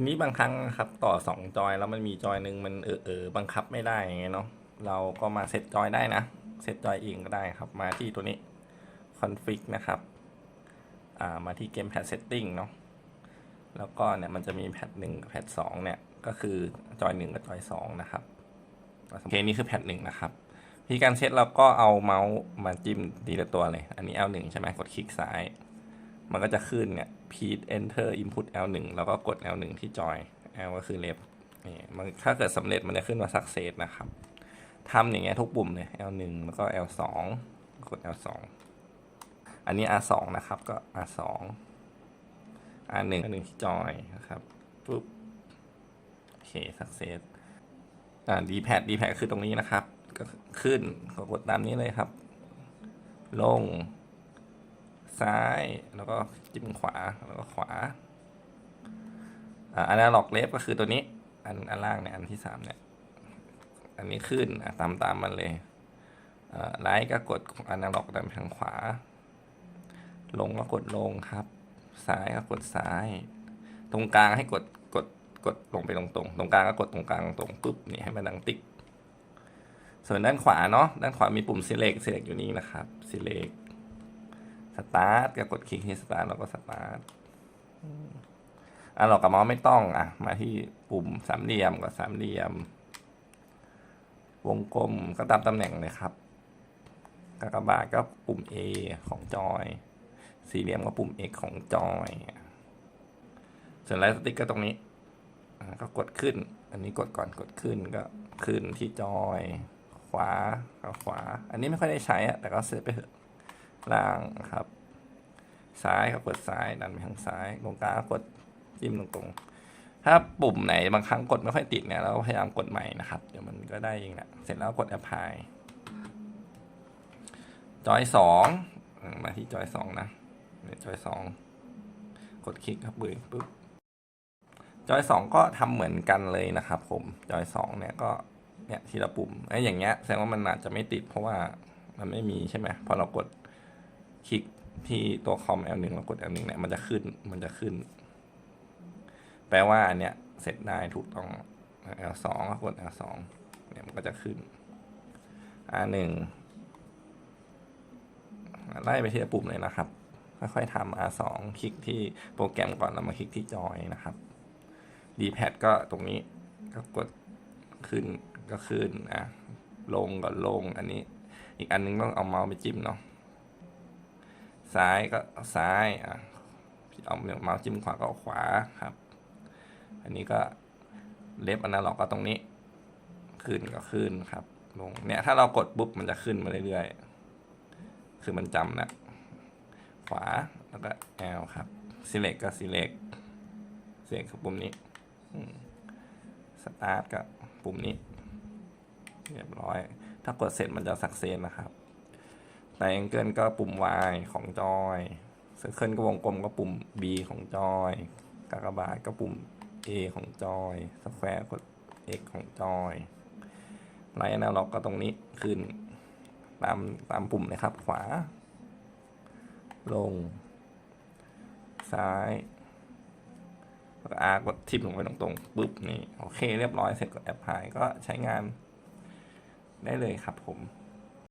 ทีนี้บางครั้งครับต่อสองจอยแล้วมันมีจอยหนึ่งมันเออเออบังคับไม่ได้อย่างเงี้ยเนาะเราก็มาเซตจอยได้นะเซตจอยเองก็ได้ครับมาที่ตัวนี้ config นะครับอ่ามาที่เกมแพด setting เนาะแล้วก็เนี่ยมันจะมีแพดหนึ่งกับแพดสองเนี่ยก็คือจอยหนึ่งกับจอยสองนะครับโอเคนี่คือแพดหนึ่งนะครับวิธีการเซตเราก็เอาเมาส์มาจิ้มทีละตัวเลย อันนี้ L1 ใช่ไหมกดคลิกซ้าย มันก็จะขึ้นเนี่ย p enter input L1 แล้วก็กด L1 ที่จอย L ก็คือ left นี่มันถ้าเกิดสำเร็จมันจะขึ้นว่า success นะครับทำอย่างเงี้ยทุกปุ่มเลย L1 แล้วก็ L2 กด L2 อันนี้ R2 นะครับก็ R2 R1 R1 ที่จอยนะครับปุ๊บโอเค success อ่า D-pad D-pad คือตรงนี้นะครับ ก็ขึ้นก็กดตามนี้เลยครับ ลง ซ้าย แล้วก็จิ้มขวาแล้วก็ขวาอ่าอนาล็อกเลฟก็คือตัวนี้ อันอันล่างเนี่ยอันที่สามเนี่ยอันนี้ขึ้นอะตามตามมันเลยอ่าไลท์ก็กดอนาล็อกดันทางขวา ลงก็กดลงครับ ซ้ายก็กดซ้าย ตรงกลางให้กดกดกดลงไปตรงตรงตรงกลางก็กดตรงกลางตรงปุ๊บนี่ให้มันดังติ๊ก ส่วนด้านขวาเนาะด้านขวามีปุ่ม select select อยู่นี่นะครับ select สตาร์ทก็กดคลิกที่สตาร์ทแล้วก็สตาร์ทอะเรากับเมาส์ไม่ต้องอะ มาที่ปุ่มสามเหลี่ยมก็สามเหลี่ยม วงกลมก็ตามตำแหน่งเลยครับกากบาทก็ปุ่ม A ของจอย สี่เหลี่ยมก็ปุ่ม X ของจอย ส่วนไลท์สติ๊กก็ตรงนี้อะก็กดขึ้น อันนี้กดก่อนกดขึ้นก็ขึ้นที่จอย ขวาก็ขวา อันนี้ไม่ค่อยได้ใช้อะแต่ก็เซฟไปเถอะ ล่างครับ ซ้ายก็กดซ้ายดันไปทางซ้ายตรงกลางกดจิ้มตรงๆถ้าปุ่มไหนบางครั้งกดไม่ค่อยติดเนี่ยเราพยายามกดใหม่นะครับเดี๋ยวมันก็ได้เองแหละเสร็จแล้วกด apply จอยสองมาที่จอยสองนะจอยสองกดคลิกครับเบยปุ๊บจอยสองก็ทำเหมือนกันเลยนะครับผมจอยสองเนี่ยก็เนี่ยทีละปุ่มไอ้อย่างเงี้ยแสดงว่ามันอาจจะไม่ติดเพราะว่ามันไม่มีใช่ไหมพอเรากด คลิกที่ตัวคอม L1 แล้วกด L1 เนี่ยมันจะขึ้นมันจะขึ้น แปลว่าอันเนี้ยเสร็จได้ถูกต้อง L2 ก็กด L2 เนี่ยมันก็จะขึ้น R1 ไล่ไปทีละปุ่มเลยนะครับ ค่อยๆทำ R2 คลิกที่โปรแกรมก่อนแล้วมาคลิกที่จอยนะครับ D-pad ก็ตรงนี้ก็กดขึ้นก็ขึ้นอะลงก็ลงอันนี้ อีกอันนึงต้องเอาเมาส์ไปจิ้มเนาะ ซ้ายก็ซ้ายอะเอาเมาส์จิ้มขวาก็ขวาครับ อันนี้ก็เล็บอนาล็อกก็ตรงนี้ ขึ้นก็ขึ้นครับ ลง เนี่ยถ้าเรากดปุ๊บมันจะขึ้นมาเรื่อยๆ คือมันจำนะขวาแล้วก็ L ครับ select ก็ select select คือปุ่มนี้อืม start ก็ปุ่มนี้ เรียบร้อย ถ้ากดเสร็จมันจะสักเซนนะครับ ไ r แองเกิลก็ปุ่ม Y ของจอยเซอร์เคิลก็วงกลมก็ปุ่ม B ของจอยกากบาทก็ปุ่ม A ของจอยสแควร์กด X ของจอยไลน์อนาล็อกก็ตรงนี้ขึ้น ตามตามปุ่มเลยครับ ขวา ลง ซ้ายแล้วก็ R กดทิปลงไปตรงๆปุ๊บนี่ โอเคเรียบร้อยเสร็จกดแอปพลายก็ใช้งานได้เลยครับผม